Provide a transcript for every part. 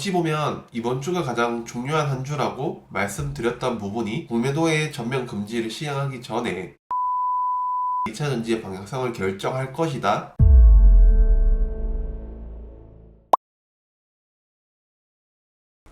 어찌 보면 이번 주가 가장 중요한 한 주라고 말씀드렸던 부분이 공매도의 전면 금지를 시행하기 전에 2차 전지의 방향성을 결정할 것이다.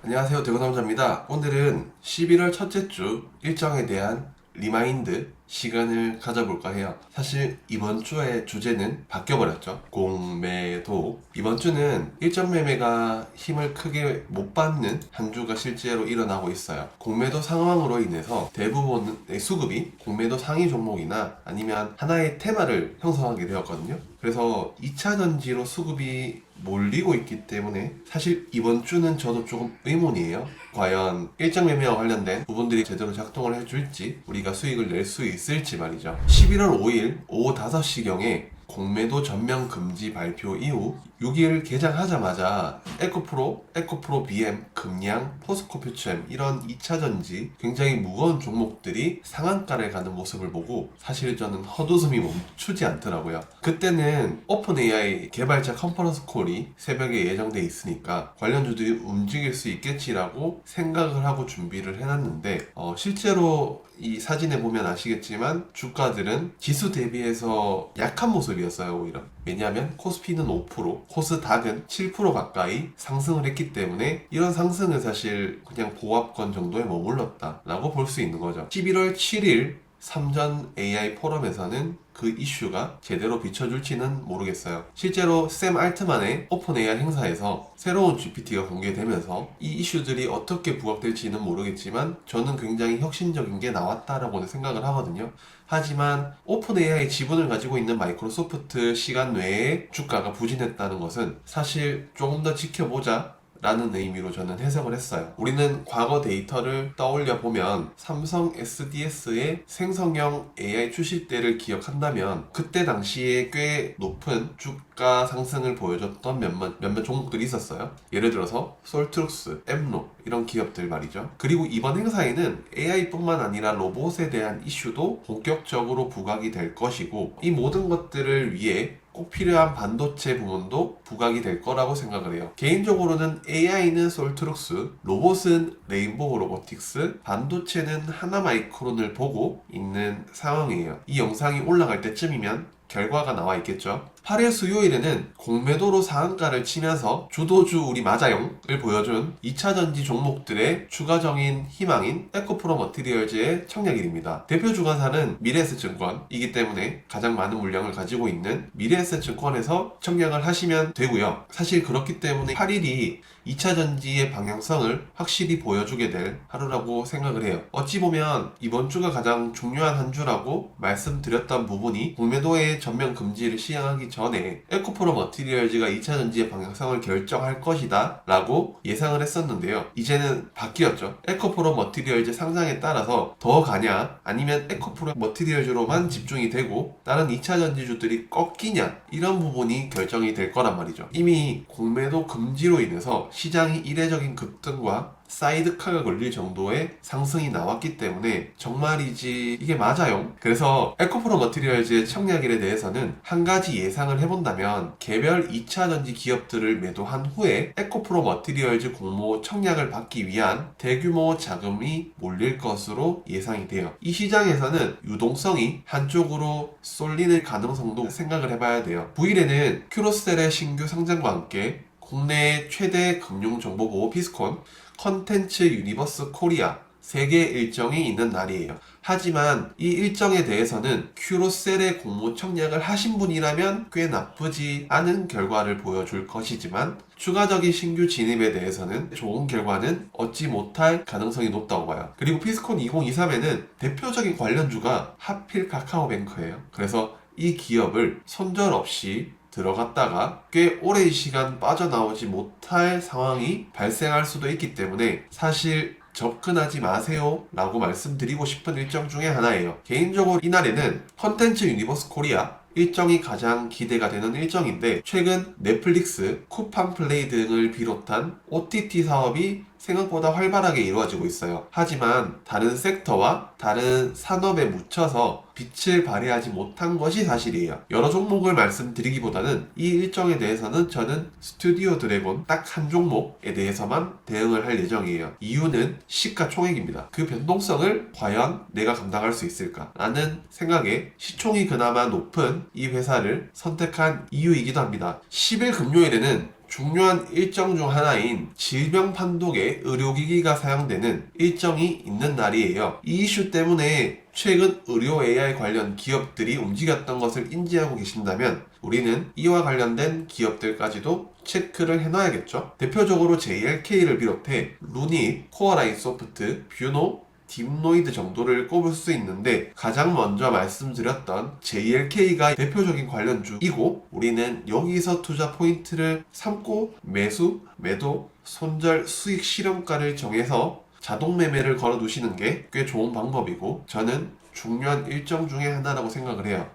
안녕하세요 대구남자입니다. 오늘은 11월 첫째 주 일정에 대한 리마인드 시간을 가져볼까 해요. 사실 이번 주의 주제는 바뀌어버렸죠. 공매도. 이번 주는 일정 매매가 힘을 크게 못 받는 한 주가 실제로 일어나고 있어요. 공매도 상황으로 인해서 대부분의 수급이 공매도 상위 종목이나 아니면 하나의 테마를 형성하게 되었거든요. 그래서 2차 전지로 수급이 몰리고 있기 때문에 사실 이번 주는 저도 조금 의문이에요. 과연 일정 매매와 관련된 부분들이 제대로 작동을 해줄지 우리가 수익을 낼 수 있을지 말이죠. 11월 5일 오후 5시경에 공매도 전면 금지 발표 이후 6일 개장하자마자 에코프로, 에코프로 BM, 금양, 포스코 퓨처엠 이런 2차 전지 굉장히 무거운 종목들이 상한가를 가는 모습을 보고 사실 저는 헛웃음이 멈추지 않더라고요. 그때는 오픈 AI 개발자 컨퍼런스 콜이 새벽에 예정돼 있으니까 관련주들이 움직일 수 있겠지라고 생각을 하고 준비를 해놨는데 어, 실제로 이 사진에 보면 아시겠지만 주가들은 지수 대비해서 약한 모습이 었어요 오히려 왜냐하면 코스피는 5% 코스닥은 7% 가까이 상승을 했기 때문에 이런 상승은 사실 그냥 보합권 정도에 머물렀다 라고 볼 수 있는 거죠. 11월 7일 삼전 AI 포럼에서는 그 이슈가 제대로 비춰줄지는 모르겠어요. 실제로 샘 알트만의 오픈 AI 행사에서 새로운 GPT가 공개되면서 이 이슈들이 어떻게 부각될지는 모르겠지만 저는 굉장히 혁신적인 게 나왔다라고 생각을 하거든요. 하지만 오픈 AI 지분을 가지고 있는 마이크로소프트 시간 외에 주가가 부진했다는 것은 사실 조금 더 지켜보자 라는 의미로 저는 해석을 했어요. 우리는 과거 데이터를 떠올려 보면 삼성 SDS의 생성형 AI 출시 때를 기억한다면 그때 당시에 꽤 높은 주가 상승을 보여줬던 몇몇, 몇몇 종목들이 있었어요. 예를 들어서 솔트룩스, 엠로 이런 기업들 말이죠. 그리고 이번 행사에는 AI뿐만 아니라 로봇에 대한 이슈도 본격적으로 부각이 될 것이고 이 모든 것들을 위해 꼭 필요한 반도체 부분도 부각이 될 거라고 생각을 해요. 개인적으로는 AI는 솔트룩스, 로봇은 레인보우 로보틱스, 반도체는 하나 마이크론을 보고 있는 상황이에요. 이 영상이 올라갈 때쯤이면 결과가 나와 있겠죠. 8일 수요일에는 공매도로 상한가를 치면서 주도주 우리 마자용을 보여준 2차 전지 종목들의 추가적인 희망인 에코프로 머티리얼즈의 청약일입니다. 대표 주관사는 미래에셋증권이기 때문에 가장 많은 물량을 가지고 있는 미래에셋증권에서 청약을 하시면 되고요. 사실 그렇기 때문에 8일이 2차 전지의 방향성을 확실히 보여주게 될 하루라고 생각을 해요. 어찌 보면 이번 주가 가장 중요한 한 주라고 말씀드렸던 부분이 공매도의 전면 금지를 시행하기 전에 에코프로 머티리얼즈가 2차 전지의 방향성을 결정할 것이다 라고 예상을 했었는데요. 이제는 바뀌었죠. 에코프로 머티리얼즈 상장에 따라서 더 가냐 아니면 에코프로 머티리얼즈로만 집중이 되고 다른 2차 전지주들이 꺾이냐 이런 부분이 결정이 될 거란 말이죠. 이미 공매도 금지로 인해서 시장이 이례적인 급등과 사이드카가 걸릴 정도의 상승이 나왔기 때문에 정말이지 이게 맞아요. 그래서 에코프로 머티리얼즈의 청약일에 대해서는 한 가지 예상을 해본다면 개별 2차 전지 기업들을 매도한 후에 에코프로 머티리얼즈 공모 청약을 받기 위한 대규모 자금이 몰릴 것으로 예상이 돼요. 이 시장에서는 유동성이 한쪽으로 쏠리는 가능성도 생각을 해봐야 돼요. 9일에는 큐로셀의 신규 상장과 함께 국내 최대 금융정보보호 피스콘 컨텐츠 유니버스 코리아 세계 일정이 있는 날이에요. 하지만 이 일정에 대해서는 큐로셀의 공모 청약을 하신 분이라면 꽤 나쁘지 않은 결과를 보여줄 것이지만 추가적인 신규 진입에 대해서는 좋은 결과는 얻지 못할 가능성이 높다고 봐요. 그리고 피스콘 2023에는 대표적인 관련주가 하필 카카오뱅크예요. 그래서 이 기업을 손절 없이 들어갔다가 꽤 오랜 시간 빠져나오지 못할 상황이 발생할 수도 있기 때문에 사실 접근하지 마세요 라고 말씀드리고 싶은 일정 중에 하나예요. 개인적으로 이날에는 컨텐츠 유니버스 코리아 일정이 가장 기대가 되는 일정인데 최근 넷플릭스, 쿠팡 플레이 등을 비롯한 OTT 사업이 생각보다 활발하게 이루어지고 있어요. 하지만 다른 섹터와 다른 산업에 묻혀서 빛을 발휘하지 못한 것이 사실이에요. 여러 종목을 말씀드리기보다는 이 일정에 대해서는 저는 스튜디오 드래곤 딱 한 종목에 대해서만 대응을 할 예정이에요. 이유는 시가총액입니다. 그 변동성을 과연 내가 감당할 수 있을까? 라는 생각에 시총이 그나마 높은 이 회사를 선택한 이유이기도 합니다. 10일 금요일에는 중요한 일정 중 하나인 질병 판독에 의료기기가 사용되는 일정이 있는 날이에요. 이 이슈 때문에 최근 의료 AI 관련 기업들이 움직였던 것을 인지하고 계신다면 우리는 이와 관련된 기업들까지도 체크를 해놔야겠죠. 대표적으로 JLK를 비롯해 루닛, 코어라인 소프트, 뷰노, 딥노이드 정도를 꼽을 수 있는데 가장 먼저 말씀드렸던 JLK가 대표적인 관련주이고 우리는 여기서 투자 포인트를 삼고 매수, 매도, 손절, 수익 실현가를 정해서 자동 매매를 걸어 두시는 게 꽤 좋은 방법이고 저는 중요한 일정 중에 하나라고 생각을 해요.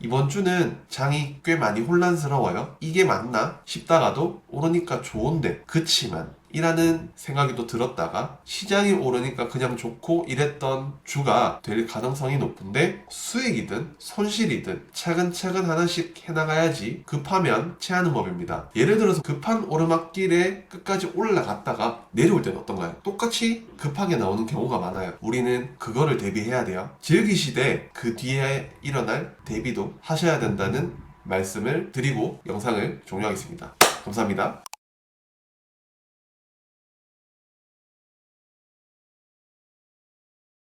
이번 주는 장이 꽤 많이 혼란스러워요. 이게 맞나 싶다가도 오르니까 좋은데 그치만 이라는 생각이 또 들었다가 시장이 오르니까 그냥 좋고 이랬던 주가 될 가능성이 높은데 수익이든 손실이든 차근차근 하나씩 해나가야지 급하면 체하는 법입니다. 예를 들어서 급한 오르막길에 끝까지 올라갔다가 내려올 때는 어떤가요? 똑같이 급하게 나오는 경우가 많아요. 우리는 그거를 대비해야 돼요. 즐기시되 그 뒤에 일어날 대비도 하셔야 된다는 말씀을 드리고 영상을 종료하겠습니다. 감사합니다.